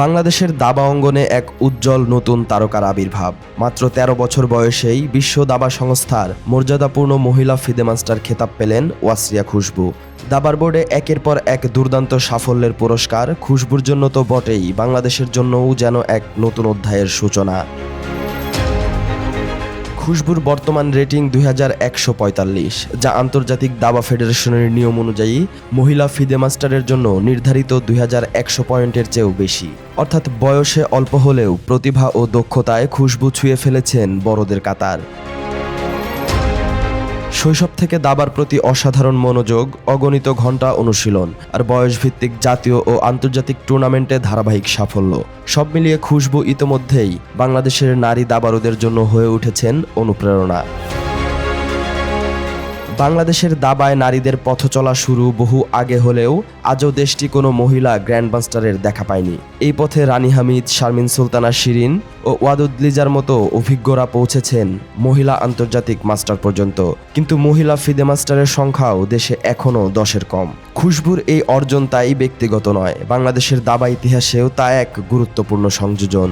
বাংলাদেশের দাবা অঙ্গনে এক উজ্জ্বল নতুন তারকার আবির্ভাব। মাত্র ১৩ বছর বয়সেই বিশ্ব দাবা সংস্থার মর্যাদাপূর্ণ মহিলা ফিদে মাস্টার খেতাব পেলেন ওয়াসরিয়া খুশবু। দাবার বোর্ডে একের পর এক দুর্দান্ত সাফল্যের পুরস্কার, খুশবুর জন্য তো বটেই, বাংলাদেশের জন্যও যেন এক নতুন অধ্যায়ের সূচনা। খুশবুর বর্তমান রেটিং দুই হাজার একশো পঁয়তাল্লিশ, যা আন্তর্জাতিক দাবা ফেডারেশনের নিয়ম অনুযায়ী মহিলা ফিদে মাস্টারের জন্য নির্ধারিত দুই হাজার একশো পয়েন্টের চেয়েও বেশি। অর্থাৎ বয়সে অল্প হলেও প্রতিভা ও দক্ষতায় খুশবু ছুঁয়ে ফেলেছেন বড়দের কাতার। শৈশব থেকে দাবার প্রতি অসাধারণ মনোযোগ, অগণিত ঘণ্টা অনুশীলন আর বয়সভিত্তিক জাতীয় ও আন্তর্জাতিক টুর্নামেন্টে ধারাবাহিক সাফল্য। সব মিলিয়ে খুশবু ইতোমধ্যেই বাংলাদেশের নারী দাবারুদের জন্য হয়ে উঠেছেন অনুপ্রেরণা। বাংলাদেশের দাবায় নারীদের পথ চলা শুরু বহু আগে হলেও আজও দেশটি কোনো মহিলা গ্র্যান্ডমাস্টারের দেখা পায়নি। এই পথে রানী হামিদ, শারমিন সুলতানা শিরিন ও ওয়াদুদ্লিজার মতো অভিজ্ঞরা পৌঁছেছেন মহিলা আন্তর্জাতিক মাস্টার পর্যন্ত। কিন্তু মহিলা ফিদে মাস্টারের সংখ্যাও দেশে এখনও দশের কম। খুশবুর এই অর্জন তাই ব্যক্তিগত নয়, বাংলাদেশের দাবা ইতিহাসেও তা এক গুরুত্বপূর্ণ সংযোজন।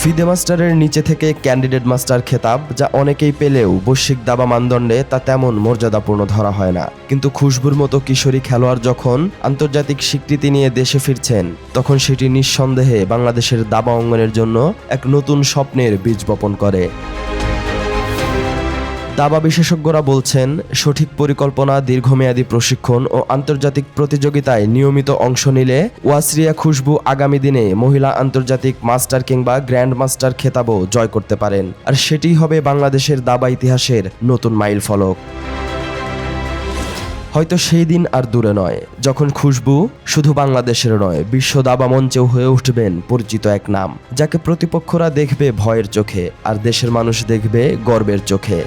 ফিদে মাস্টারের নিচে থেকে ক্যান্ডিডেট মাস্টার খেতাব, যা অনেকেই পেলেও বৈশ্বিক দাবা মানদণ্ডে তা তেমন মর্যাদাপূর্ণ ধরা হয় না। কিন্তু খুশবুর মতো কিশোরী খেলোয়াড় যখন আন্তর্জাতিক স্বীকৃতি নিয়ে দেশে ফিরছেন, তখন সেটি নিঃসন্দেহে বাংলাদেশের দাবা অঙ্গনের জন্য এক নতুন স্বপ্নের বীজ বপন করে। দাবা বিশেষজ্ঞরা বলছেন, সঠিক পরিকল্পনা, দীর্ঘমেয়াদী প্রশিক্ষণ ও আন্তর্জাতিক প্রতিযোগিতায় নিয়মিত অংশ নিলে ওয়াসরিয়া খুশবু আগামী দিনে মহিলা আন্তর্জাতিক মাস্টার কিংবা গ্র্যান্ড মাস্টার খেতাবও জয় করতে পারেন। আর সেটি হবে বাংলাদেশের দাবা ইতিহাসের নতুন মাইল ফলক হয়তো সেই দিন আর দূরে নয়, যখন খুশবু শুধু বাংলাদেশের নয়, বিশ্ব দাবা মঞ্চেও হয়ে উঠবেন পরিচিত এক নাম, যাকে প্রতিপক্ষরা দেখবে ভয়ের চোখে আর দেশের মানুষ দেখবে গর্বের চোখে।